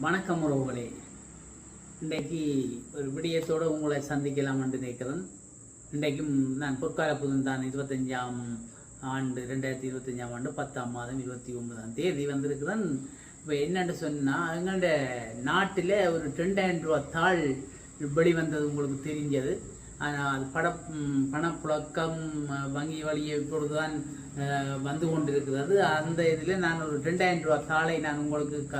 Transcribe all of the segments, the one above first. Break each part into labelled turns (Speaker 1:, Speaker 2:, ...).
Speaker 1: வணக்கம் உறவுகளே. இன்றைக்கு ஒரு விடயத்தோடு உங்களை சந்திக்கலாம் என்று நினைக்கிறேன். இன்றைக்கும் நான் பொற்கால புதன்தான் இருபத்தஞ்சாம் ஆண்டு ரெண்டாயிரத்தி இருபத்தஞ்சாம் ஆண்டு பத்தாம் மாதம் இருபத்தி ஒன்பதாம் தேதி வந்திருக்கிறேன். இப்போ என்னன்னு சொன்னால் எங்களோட நாட்டில் ஒரு ரெண்டாயிரம் ரூபா தாள் வெளிவந்தது உங்களுக்கு தெரிஞ்சது. ஆனால் அது பட பணப்புழக்கம் வங்கி வழியை இப்பொழுதுதான் அஹ், வந்து கொண்டிருக்கிறது. அந்த இதில் நான் ஒரு ரெண்டாயிரம் ரூபா தாளை நான் உங்களுக்கு க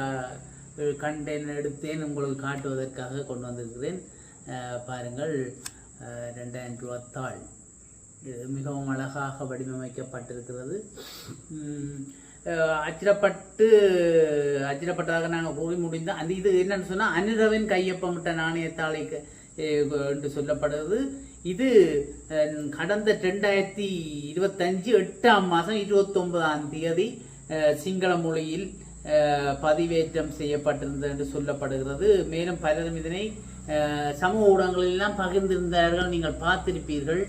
Speaker 1: கண்டேன் எடுத்தேன் உங்களுக்கு காட்டுவதற்காக கொண்டு வந்திருக்கிறேன். அஹ், பாருங்கள் அஹ், ரெண்டாயிரம் ரூபா தாள். இது மிகவும் அழகாக வடிவமைக்கப்பட்டிருக்கிறது. உம், அச்சிடப்பட்டு அச்சிடப்பட்டதாக நாங்கள் போய் முடிந்தோம் அந்த இது என்னன்னு சொன்னால் அனுரவின் கையொப்பமிட்ட நாணயத்தாளை என்று சொல்லப்படுகிறது. இது அஹ், கடந்த ரெண்டாயிரத்தி இருபத்தஞ்சு எட்டாம் மாதம் இருபத்தொன்பதாம் தேதி அஹ், சிங்கள மொழியில் பதிவேற்றம் செய்யப்பட்டிருந்தது என்று சொல்லப்படுகிறது. மேலும் பலரும் இதனை அஹ், சமூக ஊடகங்களெல்லாம் பகிர்ந்திருந்தார்கள். நீங்கள் பார்த்திருப்பீர்கள்.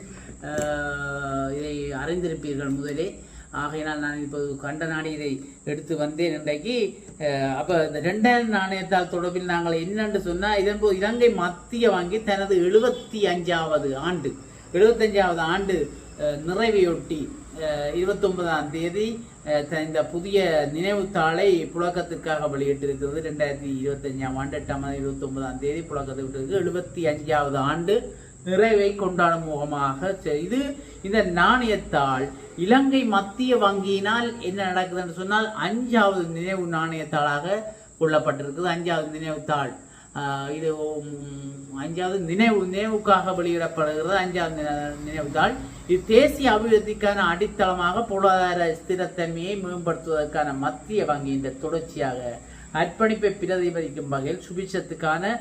Speaker 1: இதை அறிந்திருப்பீர்கள் முதலே. ஆகையினால் நான் இப்போது கண்ட நாணயத்தை இதை எடுத்து வந்தேன் இன்றைக்கு. அஹ், இந்த ரெண்டாயிரம் நாணயத்தால் தொடர்பில் நாங்கள் என்னென்று சொன்னால் இதன்போது இலங்கை மத்திய வங்கி தனது எழுபத்தி அஞ்சாவது ஆண்டு எழுபத்தஞ்சாவது ஆண்டு அஹ், நிறைவையொட்டி இருபத்தொன்பதாம் தேதி இந்த புதிய நினைவுத்தாளை புழக்கத்திற்காக வெளியிட்டிருக்கிறது. ரெண்டாயிரத்தி இருபத்தஞ்சாம் ஆண்டு எட்டாம் மாதம் இருபத்தொன்பதாம் தேதி புழக்கத்தை விட்டிருக்கு எழுபத்தி அஞ்சாவது ஆண்டு நிறைவை கொண்டாடும் முகமாக இது இந்த நாணயத்தாள். இலங்கை மத்திய வங்கியினால் என்ன நடக்குதுன்னு சொன்னால் அஞ்சாவது நினைவு நாணயத்தாளாக கொள்ளப்பட்டிருக்குது அஞ்சாவது நினைவுத்தாள் ஆஹ் இது உம், அஞ்சாவது நினைவு நினைவுக்காக வெளியிடப்படுகிறது. அஞ்சாவது நினை- நினைவுத்தாள் இது தேசிய அபிவிருத்திக்கான அடித்தளமாக பொருளாதார ஸ்திரத்தன்மையை மேம்படுத்துவதற்கான மத்திய வங்கி இந்த தொடர்ச்சியாக அர்ப்பணிப்பை பிரதிபலிக்கும் வகையில் சுபிட்சத்துக்கான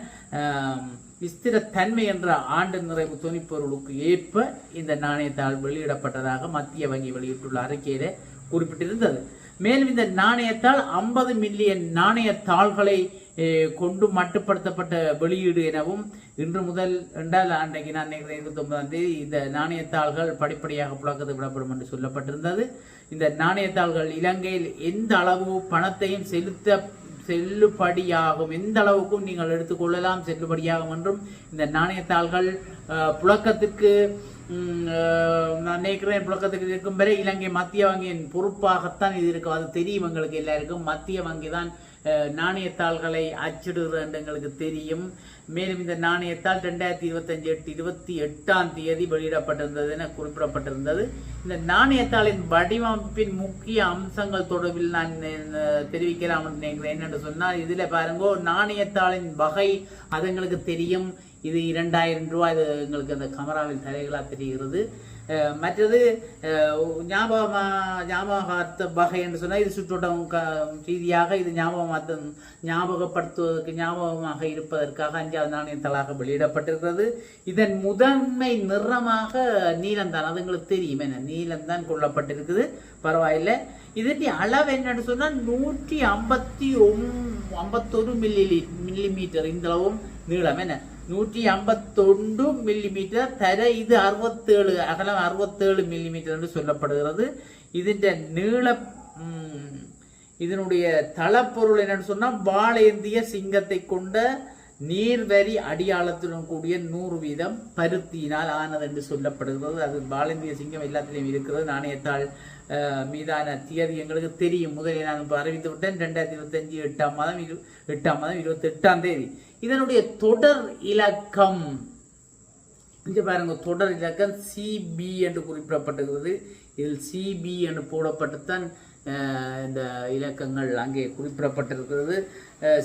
Speaker 1: ஸ்திரத்தன்மை என்ற ஆண்டு நிறைவு துணிப்பொருளுக்கு ஏற்ப இந்த நாணயத்தால் வெளியிடப்பட்டதாக மத்திய வங்கி வெளியிட்டுள்ள அறிக்கையில குறிப்பிட்டிருந்தது. மேலும் இந்த நாணயத்தாள் ஐம்பது மில்லியன் நாணயத்தாள்களை தாள்களை கொண்டு மட்டுப்படுத்தப்பட்ட வெளியீடு எனவும் இன்று முதல் ரெண்டால் ஆண்டைக்கு நான் நினைக்கிறேன் இருபத்தி ஒன்பதாம் தேதி இந்த நாணயத்தாள்கள் படிப்படியாக புழக்கத்துக்கு விடப்படும் என்று சொல்லப்பட்டிருந்தது. இந்த நாணயத்தாள்கள் இலங்கையில் எந்த அளவு பணத்தையும் செலுத்த செல்லுபடியாகும் எந்த அளவுக்கும் நீங்கள் எடுத்துக்கொள்ளலாம் செல்லுபடியாகும் என்றும் இந்த நாணயத்தாள்கள் புழக்கத்துக்கு புழக்கத்திற்கு நான் நினைக்கிறேன் புழக்கத்துக்கு இருக்கும் வரை இலங்கை மத்திய வங்கியின் பொறுப்பாகத்தான் இது இருக்கும். அது தெரியும் எங்களுக்கு எல்லாருக்கும். மத்திய வங்கி தான் அஹ், நாணயத்தாள்களை அச்சிடுகிறது என்று எங்களுக்கு தெரியும். மேலும் இந்த நாணயத்தாள் ரெண்டாயிரத்தி இருபத்தஞ்சு எட்டு இருபத்தி எட்டாம் தேதி வெளியிடப்பட்டிருந்தது என குறிப்பிடப்பட்டிருந்தது. இந்த நாணயத்தாளின் வடிவமைப்பின் முக்கிய அம்சங்கள் தொடர்பில் நான் தெரிவிக்கலாம் நினைக்கிறேன். என்னென்று சொன்னால் இதில் பாருங்கோ நாணயத்தாளின் வகை அதுங்களுக்கு தெரியும். இது இரண்டாயிரம் ரூபாய் இது எங்களுக்கு அந்த கமராவில் தலைகளாக தெரிகிறது. மற்றது ஞாபகமா ஞாபகார்த்த வகை என்று சொன்னால் இது சுற்றோட்டம் க ரீதியாக இது ஞாபகமாத்த ஞாபகப்படுத்துவதற்கு ஞாபகமாக இருப்பதற்காக அஞ்சாவது நாணயத்தாளாக வெளியிடப்பட்டிருக்கிறது. இதன் முதன்மை நிறமாக நீலம்தான். அது எங்களுக்கு தெரியும். என்ன? நீலம்தான் கொள்ளப்பட்டிருக்குது. பரவாயில்லை. இதனுடைய அளவு என்னன்னு சொன்னால் நூற்றி ஐம்பத்தி ஒம் ஐம்பத்தொரு மில்லி மில்லி மீட்டர் இந்த அளவும் நீளம். என்ன? நூற்றி ஐம்பத்தொன்று மில்லி மீட்டர் தர இது அறுபத்தேழு அகலம் அறுபத்தேழு மில்லி மீட்டர் என்று சொல்லப்படுகிறது ഇതിന്റെ நீள ம், இதனுடைய தளப்பொருள் என்னன்னு சொன்னா வாழேந்திய சிங்கத்தை கொண்ட நீர்வரி அடியாளத்துடன் கூடிய நூறு வீதம் பருத்தியினால் ஆனது என்று சொல்லப்படுகிறது அது வாழேந்திய சிங்கம் எல்லாத்திலையும் இருக்கிறது நாணயத்தாள் அஹ், மீதான தியதி எங்களுக்கு தெரியும் முதலில் நான் இப்ப அறிவித்து விட்டேன் ரெண்டாயிரத்தி இருபத்தஞ்சு எட்டாம் மாதம் இரு எட்டாம் மாதம் இருபத்தி எட்டாம் தேதி இதனுடைய தொடர் இலக்கம். இங்க பாருங்க தொடர் இலக்கம் சிபி என்று குறிப்பிடப்பட்டிருக்கிறது. இதில் சிபி என்று போடப்பட்டுத்தான் இந்த இலக்கங்கள் அங்கே குறிப்பிடப்பட்டிருக்கிறது.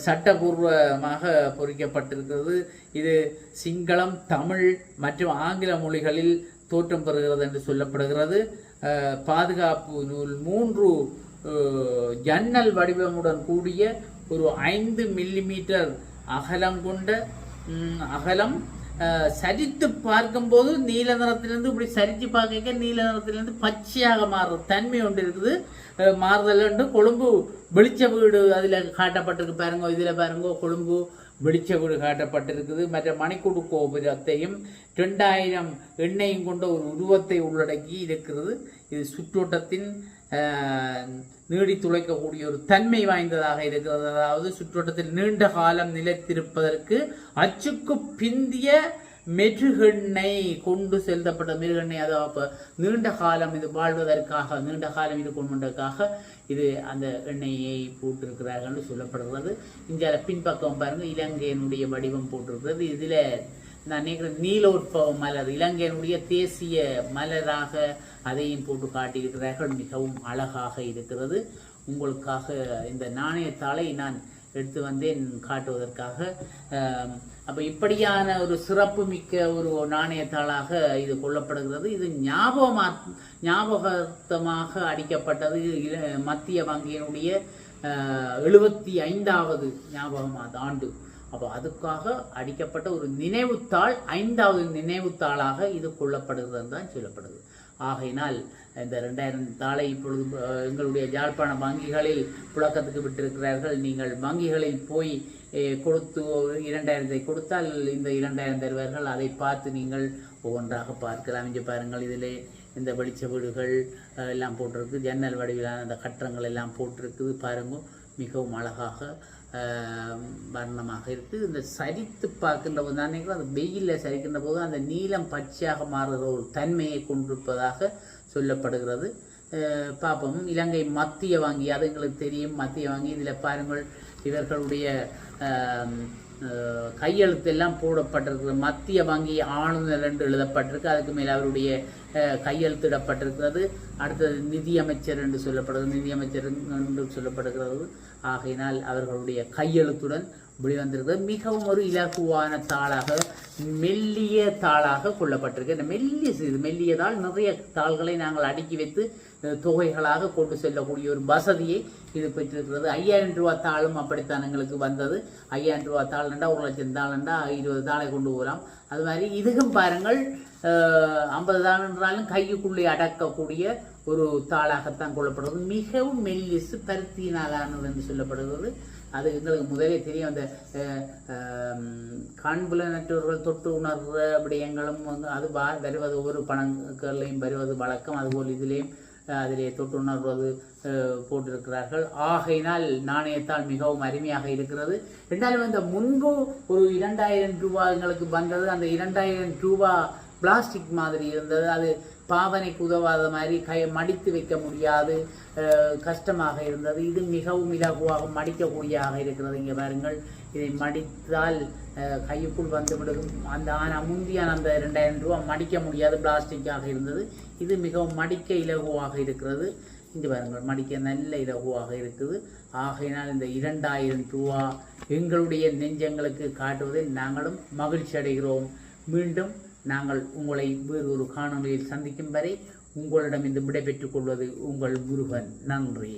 Speaker 1: சட்டபூர்வமாக பொறிக்கப்பட்டிருக்கிறது. இது சிங்களம் தமிழ் மற்றும் ஆங்கில மொழிகளில் தோற்றம் பெறுகிறது என்று சொல்லப்படுகிறது. பாதுகாப்பு நூல் மூன்று ஜன்னல் வடிவமுடன் கூடிய ஒரு ஐந்து மில்லிமீட்டர் அகலம் கொண்ட அகலம் சரித்து பார்க்கும்போது நீல நிறத்திலிருந்து இப்படி சரித்து பார்க்க நீல நிறத்திலிருந்து பச்சையாக மாறுற தன்மை ஒன்று இருக்குது. மாறுதல் உண்டு. கொழும்பு வெளிச்ச வீடு அதில் காட்டப்பட்டிருக்கு பாருங்க. இதில் பாருங்க. கொழும்பு வெளிச்ச வீடு காட்டப்பட்டிருக்குது. மற்ற மணிக்கூடு கோபுரத்தையும் ரெண்டாயிரம் எண்ணெயும் கொண்ட ஒரு உருவத்தை உள்ளடக்கி இருக்கிறது. இது சுற்றோட்டத்தின் நீடி துளைக்கக்கூடிய ஒரு தன்மை வாய்ந்ததாக இருக்கிறது. அதாவது சுற்றோட்டத்தில் நீண்ட காலம் நிலைத்திருப்பதற்கு அச்சுக்கு பிந்திய மெருகெண்ணெய் கொண்டு செலுத்தப்பட்ட மெருகெண்ணெய் அதாவது அப்போ நீண்ட காலம் இது வாழ்வதற்காக நீண்ட காலம் இது கொண்டதற்காக இது அந்த எண்ணெயை போட்டிருக்கிறார்கள் என்று சொல்லப்படுகிறது. இங்கே பின்பக்கம் பாருங்கள் இலங்கையினுடைய வடிவம் போட்டிருக்கிறது. இதில் நான் நினைக்கிறேன் நீலோற்பவ மலர் இலங்கையினுடைய தேசிய மலராக அதையும் போட்டு காட்டியிருக்கிறார்கள். மிகவும் அழகாக இருக்கிறது. உங்களுக்காக இந்த நாணயத்தாளை நான் எடுத்து வந்தேன் காட்டுவதற்காக அப்போ இப்படியான ஒரு சிறப்பு மிக்க ஒரு நாணயத்தாளாக இது கொள்ளப்படுகிறது. இது ஞாபகமா ஞாபகமாக அடிக்கப்பட்டது. மத்திய வங்கியினுடைய எழுபத்தி ஐந்தாவது ஞாபகம் ஆண்டு. அப்போ அதுக்காக அடிக்கப்பட்ட ஒரு நினைவுத்தாள் ஐந்தாவது நினைவுத்தாளாக இது கொள்ளப்படுகிறது தான் சொல்லப்படுது. ஆகையினால் இந்த ரெண்டாயிரம் தாளை இப்பொழுது எங்களுடைய யாழ்ப்பாண வங்கிகளில் புழக்கத்துக்கு விட்டிருக்கிறார்கள். நீங்கள் வங்கிகளில் போய் கொடுத்து இரண்டாயிரத்தை கொடுத்தால் இந்த இரண்டாயிரம் தருவார்கள். அதை பார்த்து நீங்கள் ஒவ்வொன்றாக பார்க்கலாம். இங்கே பாருங்கள் இதில் இந்த வெளிச்ச வீடுகள் எல்லாம் போட்டிருக்கு. ஜன்னல் வடிவிலான அந்த கட்டங்கள் எல்லாம் போட்டிருக்குது. பாருங்க மிகவும் அழகாக வர்ணமாக இருக்குது இந்த சரித்து பார்க்கின்ற போது நான் நினைக்கிறேன் அது வெயிலில் சரிக்கின்ற போது அந்த நீளம் பச்சையாக மாறுகிற ஒரு தன்மையை கொண்டிருப்பதாக சொல்லப்படுகிறது. பார்ப்போம் இலங்கை மத்திய வங்கி அது எங்களுக்கு தெரியும். மத்திய வங்கி இதில் பாருங்கள் இவர்களுடைய கையெழுத்தெல்லாம் போடப்பட்டிருக்கிறது மத்திய வங்கி ஆளுநர் என்று எழுதப்பட்டிருக்கு. அதுக்கு மேல் அவருடைய கையெழுத்திடப்பட்டிருக்கிறது. அடுத்தது நிதியமைச்சர் என்று சொல்லப்படுகிறது. நிதியமைச்சர் என்று சொல்லப்படுகிறது. ஆகையினால் அவர்களுடைய கையெழுத்துடன் வெளிவந்திருக்கிறது மிகவும் ஒரு இலகுவான தாளாக மெல்லிய தாளாக கொள்ளப்பட்டிருக்கு. இந்த மெல்லிய இது மெல்லிய தாள் நிறைய தாள்களை நாங்கள் அடுக்கி வைத்து தொகைகளாக கொண்டு செல்லக்கூடிய ஒரு வசதியை இது பெற்றிருக்கிறது. ஐயாயிரம் ரூபா தாளும் அப்படித்தான் எங்களுக்கு வந்தது. ஐயாயிரம் ரூபா தாள்ண்டா ஒரு லட்சம் தாள்ண்டா இருபது தாளை கொண்டு போகலாம். அது மாதிரி இதுக்கும் பாருங்கள் ஐம்பது தாள் என்றாலும் கையுக்குள்ளே அடக்கக்கூடிய ஒரு தாளாகத்தான் கொள்ளப்படுவது. மிகவும் மெல்லிசு பருத்தியினாலானது என்று சொல்லப்படுகிறது அது எங்களுக்கு முதலே தெரியும். அந்த அஹ், ஆம், காண்புலனற்றவர்கள் தொட்டு உணர்ற விடயங்களும் வந்து அது வா- வருவது ஒவ்வொரு பணங்களையும் வருவது வழக்கம். அதுபோல் இதிலேயும் அதிலே தொட்டு உணர்வது அஹ், போட்டிருக்கிறார்கள். ஆகையினால் நாணயத்தால் மிகவும் அருமையாக இருக்கிறது. ரெண்டாயிரம் இந்த முன்பு ஒரு இரண்டாயிரம் ரூபாய் எங்களுக்கு வந்தது. அந்த இரண்டாயிரம் ரூபா பிளாஸ்டிக் மாதிரி இருந்தது. அது பாவனைக்கு உதவாத மாதிரி கை மடித்து வைக்க முடியாது. கஷ்டமாக இருந்தது. இது மிகவும் இலகுவாக மடிக்கக்கூடியதாக இருக்கிறது. இங்கே பாருங்கள். இதை மடித்தால் கைக்குள் வந்து விடும் அந்த ஆனால் முந்தியான அந்த ரெண்டாயிரம் ரூபா மடிக்க முடியாது. பிளாஸ்டிக்காக இருந்தது. இது மிகவும் மடிக்க இலகுவாக இருக்கிறது. இங்கே பாருங்கள். மடிக்க நல்ல இலகுவாக இருக்குது. ஆகையினால் இந்த இரண்டாயிரம் ரூபா எங்களுடைய நெஞ்சங்களுக்கு காட்டுவதில் நாங்களும் மகிழ்ச்சி அடைகிறோம் மீண்டும் நாங்கள் உங்களை வேறு ஒரு காணொளியில் சந்திக்கும் வரை உங்களிடம் இந்த விடைபெற்றுக் கொள்வது உங்கள் முருகன். நன்றி.